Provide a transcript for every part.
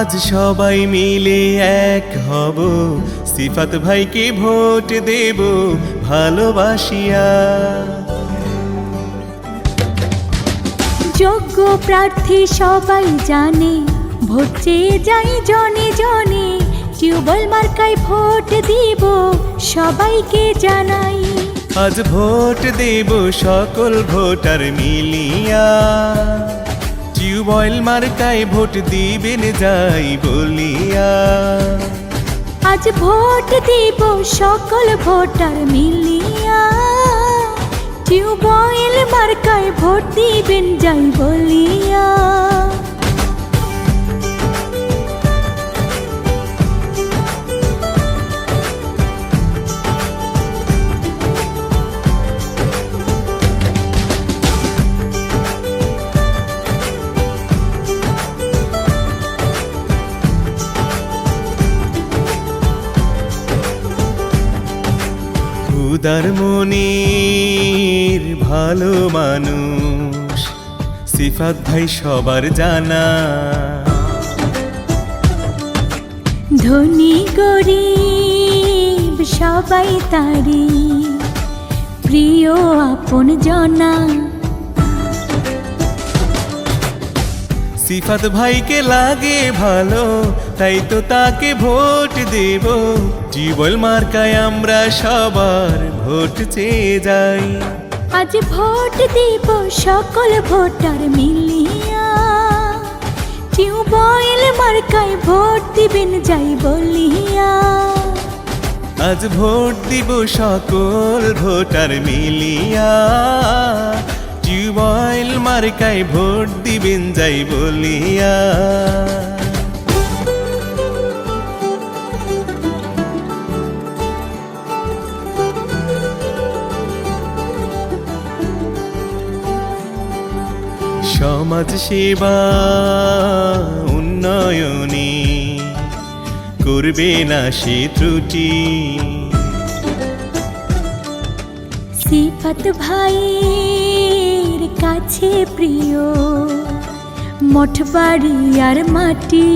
আজ সবাই মিলে এক হব। সিফাত ভাইকে ভোট দেব ভালোবাসিয়া। যোগ্য প্রার্থী সবাই জানে ভোট চেয়ে যাই জনে জনে। টিউবওয়েল মার্কায় ভোট দিব সবাইকে জানাই। আজ ভোট দেব সকল ভোটার মিলিয়া। টিউবয়েল মার্কায় ভোট দিবেন যাই বলিয়া। আজ ভোট দিব সকল ভোটার মিলিয়া। টিউবওয়েল মার্কায় ভোট দিবেন যাই বলিয়া। উদার মনির ভালো মানুষ। সিফাত ভাই সবার জানা। ধনী গরিব সবাই তারি প্রিয় আপন জনা। সিফাত ভাইকে লাগে ভালো তাই তো তাকে ভোট দেব। জীবল মার্কায় আমরা সবার ভোট চেয়ে যাই। আজ ভোট দিব সকল ভোটার মিলিয়া। টিউবওয়েল মার্কায় ভোট দিবেন যাই বলিয়া। আজ ভোট দিব সকল ভোটার মিলিয়া। টিউবয়েল মার্কায় ভোট দিবেন যাই বলিয়া। সমাজ সেবা উন্নয়নে করবে না সে ত্রুটি। সিফাত ভাইয়ের কাছে প্রিয় মঠ বাড়ি আর মাটি।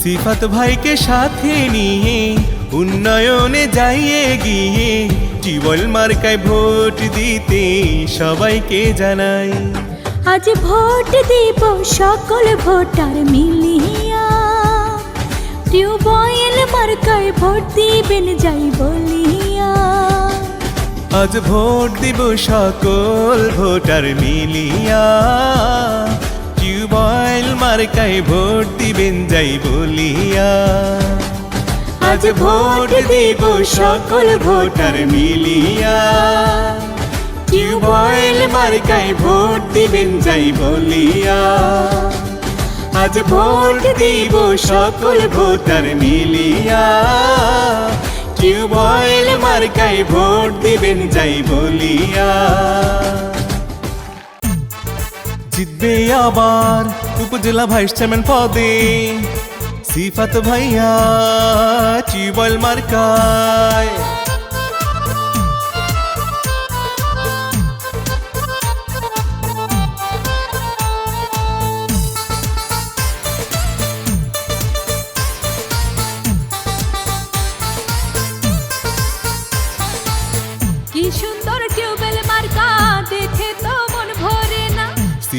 সিফাত ভাইকে সাথে নিয়ে উন্নয়নে যাইয়ে গিয়ে জীবল মার্কায় ভোট দিতে সবাইকে জানাই। আজ ভোট দিব সকল ভোটার মিলিয়া। টিউবওয়েল মার্কায় ভোট দিবেন যাই বলিয়া। আজ ভোট দিব সকল ভোটার মিলিয়া। টিউবয়েল মার্কায় ভোট দিবেন যাই বলিয়া। আজ ভোট দিব সকল ভোটার মিলিয়া। টিউবয়েল মার্কায় ভোট দিবেন যাই বলিয়া। আজ ভোট দিব সকল ভোটার মিলিয়া। টিউবয়েল মার্কায় ভোট দিবেন, যাই বলিয়া। জিতবে আবার উপজেলা ভাইস চেয়ারম্যান পদে সিফাত ভাইয়া টিউবয়েল মার্কায়।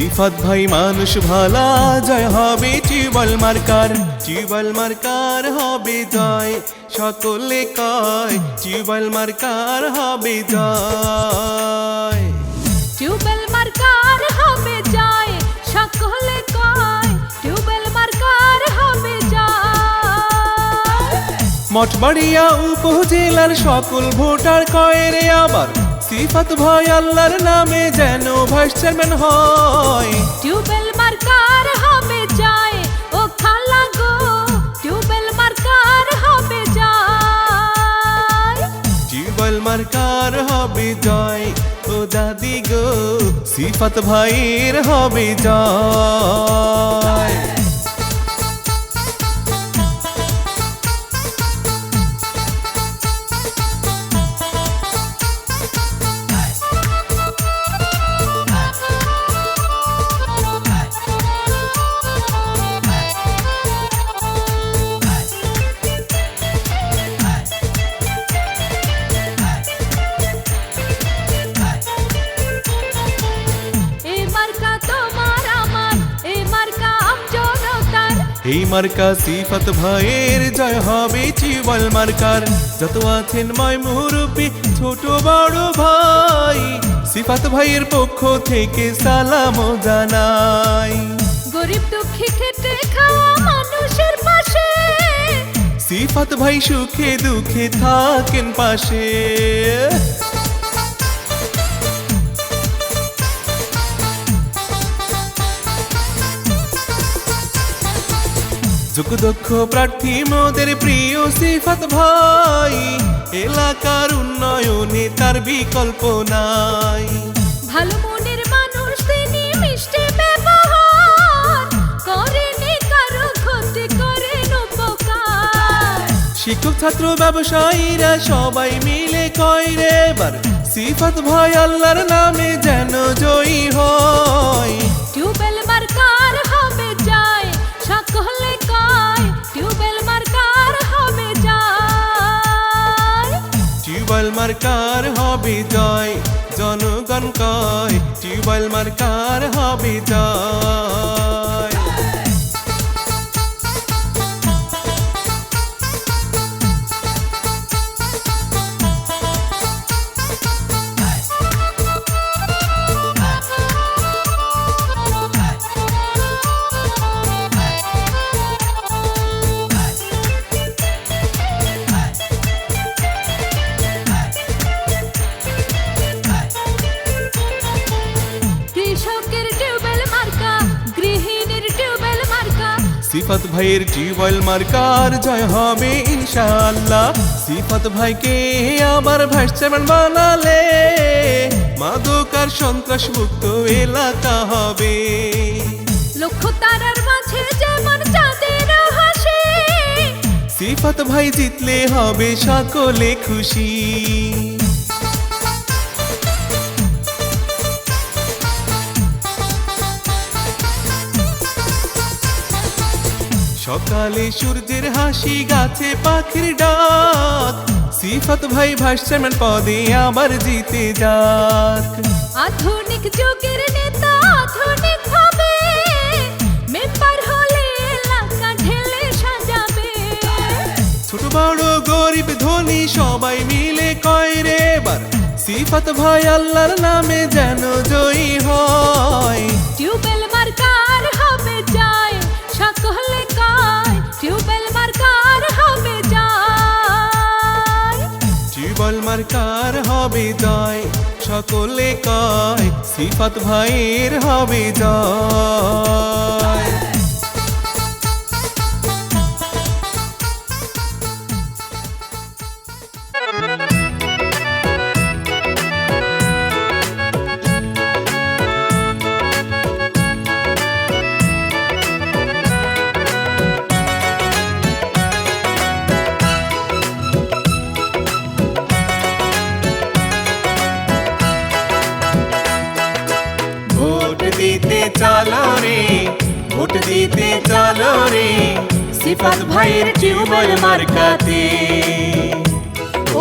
সিফাত ভাই মানুষ ভালা জয় হবে টিউবল মার্কার টিউবল মার্কার হবে জয়। সকলে কয় টিউবল মার্কার হবে জয়। মার্কার হবে যায় সকলে কয় টিউবওয়েল মার্কার হবে যায় মঠবাড়িয়া উপজেলার সকল ভোটার কয় রে আবার? সিফাত ভাই আল্লাহর নামে যেন ভাইস চেয়ারম্যান হয়। টিউবওয়েল মার্কার হবে যায় ও খালা গো টিউবওয়েল মার্কার হবে যায়। টিউবল মার্কার হবে জয় ও দাদি গো সিফাত ভাইয়ের হবে জয় মার্কা সিফাত ভাইয়ের জয় হবে টিউবওয়েল মার্কার। যত আছেন ময় মুরব্বী ছোট বড় ভাই সিফাত ভাইয়ের পক্ষ থেকে সালাম জানাই। গরিব দুঃখী খেটে খাওয়া মানুষের পাশে। সিফাত ভাই সুখে দুঃখে থাকেন পাশে। যোগ্যদক্ষ প্রার্থী মোদের প্রিয় সিফাত ভাই। এলাকার উন্নয়নে তার বিকল্প নাই। ভালো মনের মানুষ তিনি মিষ্টি ব্যবহার করেনি কারও ক্ষতি করেন উপকার। শিক্ষক ছাত্র ব্যবসায়ীরা সবাই মিলে কয় রে এবার সিফাত ভাই আল্লাহর নামে যেন জয়ী হয়। টিউবওয়েল মার্কার হবে যায় সকলে মার্কার হবে জয়। জনগণ কয় টিউবওয়েল মার্কার হবে জয়। ভাইয়ের টিউবওয়েল মার্কার জয় হবে ইনশাআল্লাহ। সিফাত ভাইকে আবার ভাইস চেয়ারম্যান বানালে। মাদক আর সন্ত্রাস মুক্ত এলাকা হবে। লক্ষ্য তারার মাঝে যেমন চাঁদের হাসি সিফাত ভাই জিতলে হবে সকলে খুশি। সকালে সূর্যের হাসি গাছে পাখির ডাক। সিফাত ভাই চেয়ারম্যান পদে আবার জিতে যাক। আধুনিক যুগের নেতা আধুনিক ভাবে মেম্বার হলে এলাকা ঢেলে সাজাবে। ছোট বড় গরিব ধনী সবাই মিলে কয় রে এবার? সিফাত ভাই আল্লাহর নামে যেন জয়ী হয়। টিউবওয়েল মার্কার হবে যায় সকলে টিউবল কার হবে জয়? সকলে কয় সিফাত ভাইয়ের হবে জয়। সিফাত ভাইয়ের টিউবল মার্কাতে।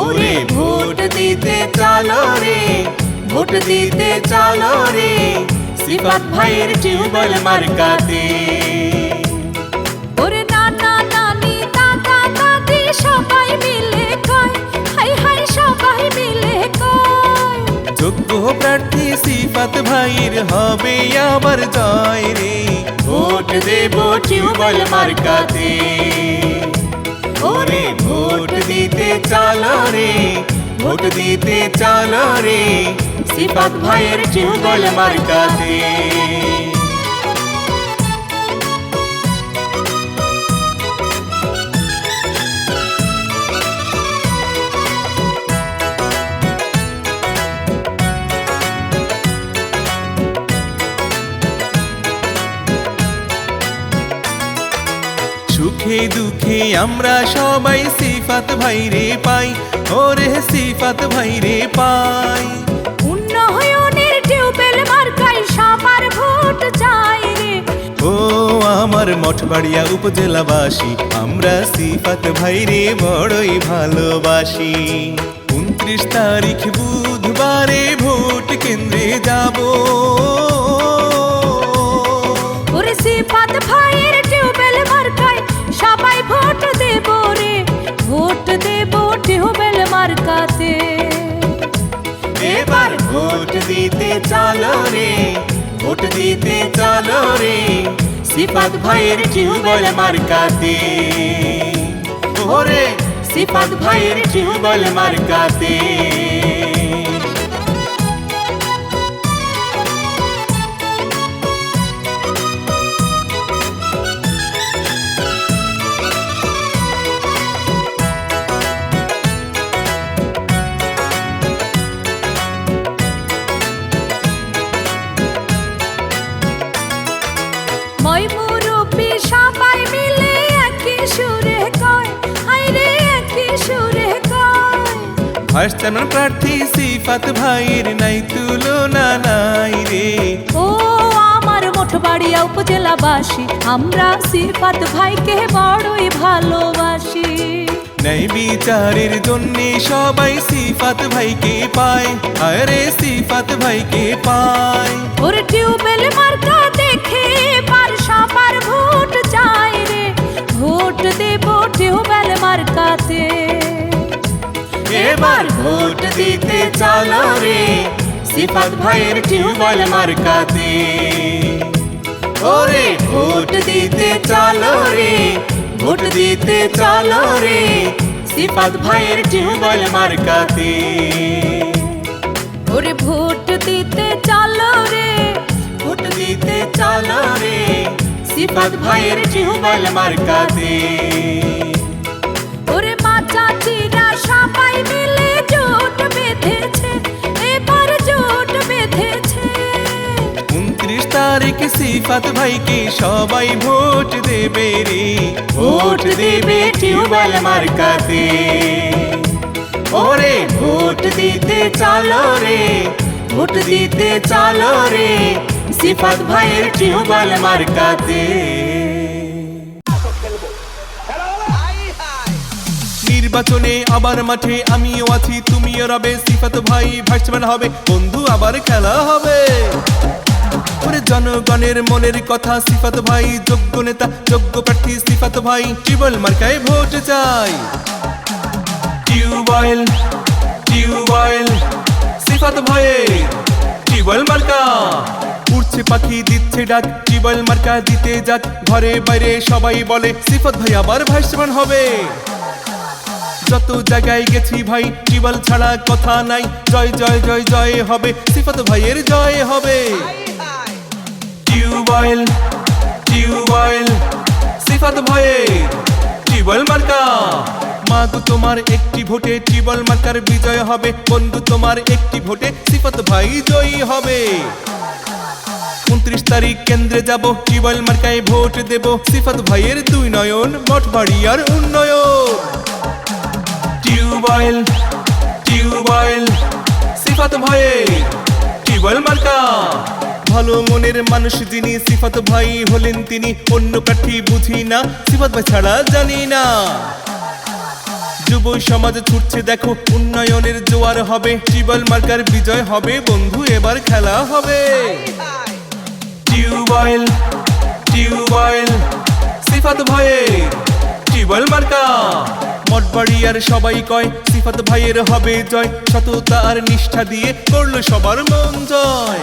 ওরে ভোট দিতে চলো রে ভোট দিতে চলো রে সিফাত ভাইয়ের টিউবল মার্কাতে। ওরে নানা নানি দাদা দাদি সবাই মিলে কয় হাই হাই সবাই মিলে কয়। যোগ্য প্রার্থী সিফাত ভাইয়ের হবে আবার জয় রে। ভোট দেব টিউবল মার্কাতে ওরে ভোট দিতে চলো রে ভোট দিতে চলো রে সিফাত ভাইয়ের টিউবল মার্কাতে আমরা সবাই সিফাত ভাইরে পাই ওরে সিফাত ভাইরে পাই। উন্নয়নের টিউবওয়েল মার্কায় সবার ভোট চাই রে। ও আমার মঠবাড়িয়া উপজেলাবাসী আমরা সিফাত ভাইরে বড়ই ভালোবাসি। উনত্রিশ তারিখ বুধবারে ভোট কেন্দ্রে যাব। ওরে সিফাত ভাইয়ের মার্কাতে এবার ভোট দিতে চলো রে, ভোট দিতে চলো রে সিপাত ভাইয়ের টিউবওয়েল মার্কাতে। ওরে সিপাত ভাইয়ের টিউবওয়েল মার্কাতে। ভাইস চেয়ারম্যান প্রার্থী সিফাত ভাইয়ের নাই তুলনা নাই রে ও আমার মোঠবাড়িয়া উপজেলাবাসী আমরা সিফাত ভাইকে বড়ই ভালোবাসি। নাই বিচারের জন্যে সবাই সিফাত ভাইকে পায় আরে সিফাত ভাইকে পায়। ওর টিউবওয়েল মার্কা দেখে পার সবার ভোট চাই রে ভোট দেব টিউবওয়েল মার্কাতে। এবার ভোট দিতে চলো রে। সিফাত ভাইয়ের টিউবওয়েল মার্কাতে। ওরে ভোট দিতে চলো রে ভোট দিতে চলো রে। সিফাত ভাইয়ের টিউবওয়েল মার্কাতে। ওরে ভোট দিতে চলো রে। ভোট দিতে চলো রে সিফাত ভাইয়ের টিউবওয়েল মার্কাতে। তারিখ সিফাত ভাইকে সবাই ভোট দেবে রে? ভোট দেবে টিউবওয়েল মার্কাতে। ওরে ভোট দিতে চলো রে, ভোট দিতে চলো রে, সিফাত ভাইয়ের টিউবওয়েল মার্কাতে। নির্বাচনে আবার মাঠে আমিও আছি, তুমিও রবে, সিফাত ভাই ভাইসম্যান হবে, বন্ধু আবার খেলা হবে। জনগণের মনের কথা সিফাত ভাই, যোগ্য নেতা, যোগ্য প্রার্থী সিফাত ভাই, টিউবওয়েল মার্কায় ভোট চাই। টিউবওয়েল টিউবওয়েল, সিফাত ভাইয়ের টিউবওয়েল মার্কা। পাখি, দিচ্ছে ডাক মার্কা দিতে যাক। ঘরে বাইরে সবাই বলে, সিফাত ভাই আবার ভাইসম্যান হবে। যত জায়গায় গেছি ভাই, টিউবওয়েল ছাড়া কথা নাই। জয় জয় জয় জয় হবে, সিফাত ভাইয়ের জয় হবে। টিউবওয়েল টিউবওয়েল, সিফাত ভাইয়ের টিউবওয়েল মার্কা। মা গো তোমার একটি ভোটে টিউবওয়েল মার্কার বিজয় হবে, বন্ধু তোমার একটি ভোটে সিফাত ভাই জয়ী হবে। উনত্রিশ তারিখ কেন্দ্রে যাব, টিউবওয়েল মার্কায় ভোট দেব, সিফাত ভাইয়ের দুই নয়ন মঠ বাড়িয়ার উন্নয়ন। টিউবওয়েল টিউবওয়েল, সিফাত ভয়ে টিউবওয়েল মার্কা। ভালো মনের মানুষ যিনি, সিফাত ভাই হলেন তিনি, অন্য প্রার্থী বুঝি না, সিফাত ভাই ছাড়া জানি না। যুব সমাজ ছুটছে, দেখো উন্নয়নের জোয়ার হবে টিউবওয়েল মার্কার বিজয় হবে, বন্ধু এবার খেলা হবে। টিউবওয়েল টিউবওয়েল সিফাত ভয়ে টিউবওয়েল মার্কা। মঠবাড়িয়ার সবাই কয়, সিফাত ভাইয়ের হবে জয়, সততা আর নিষ্ঠা দিয়ে করল সবার মন জয়।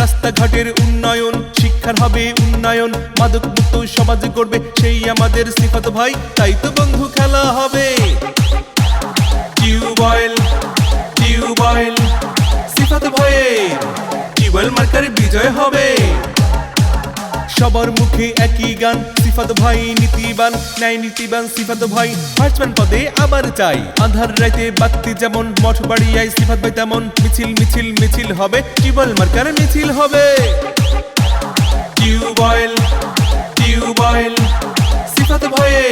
রাস্তাঘাটের উন্নয়ন, শিক্ষার হবে উন্নয়ন। মাদক মুক্ত সমাজ করবে সেই আমাদের সিফাত ভাই। তাই তো বন্ধু, খেলা হবে। টিউবয়েল টিউবয়েল সিফাত ভাই টিউবয়েল মার্কার বিজয় হবে। সবার মুখে একই গান। সিফাত ভাই নীতিবান, ন্যায় নীতিবান সিফাত ভাই। ফার্স্টম্যান পদে আবার চাই। আধার রাইতে বাত্তি যেমন, মঠ বাড়িয়ায় সিফাত ভাই তেমন। মিছিল মিছিল মিছিল হবে। টিউবওয়েল মার্কার মিছিল হবে। টিউবওয়েল টিউবওয়েল, সিফাত ভয়ে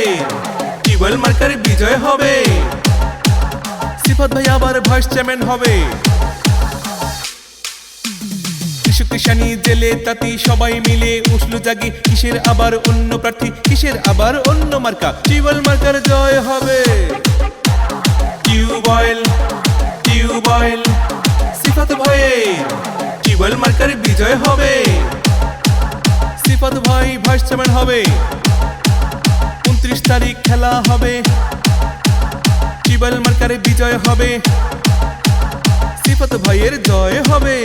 টিউবওয়েল মার্কার বিজয় হবে। সিফাত ভাই আবার ভাইস চেয়ারম্যান হবে। শক্তিশানী জেলে তাতি সবাই মিলে উঠল জাগি। কিসের আবার অন্য প্রার্থী? কিসের আবার অন্য মার্কা? টিউবওয়েল মার্কার জয় হবে। টিউবওয়েল টিউবওয়েল, সিফাত ভয়ে টিউবওয়েল মার্কার বিজয় হবে। সিফাত ভাই ভাইস চেয়ারম্যান হবে। উনত্রিশ তারিখ খেলা হবে। টিউবওয়েল মার্কারে বিজয় হবে। সিফাত ভাইয়ের জয় হবে।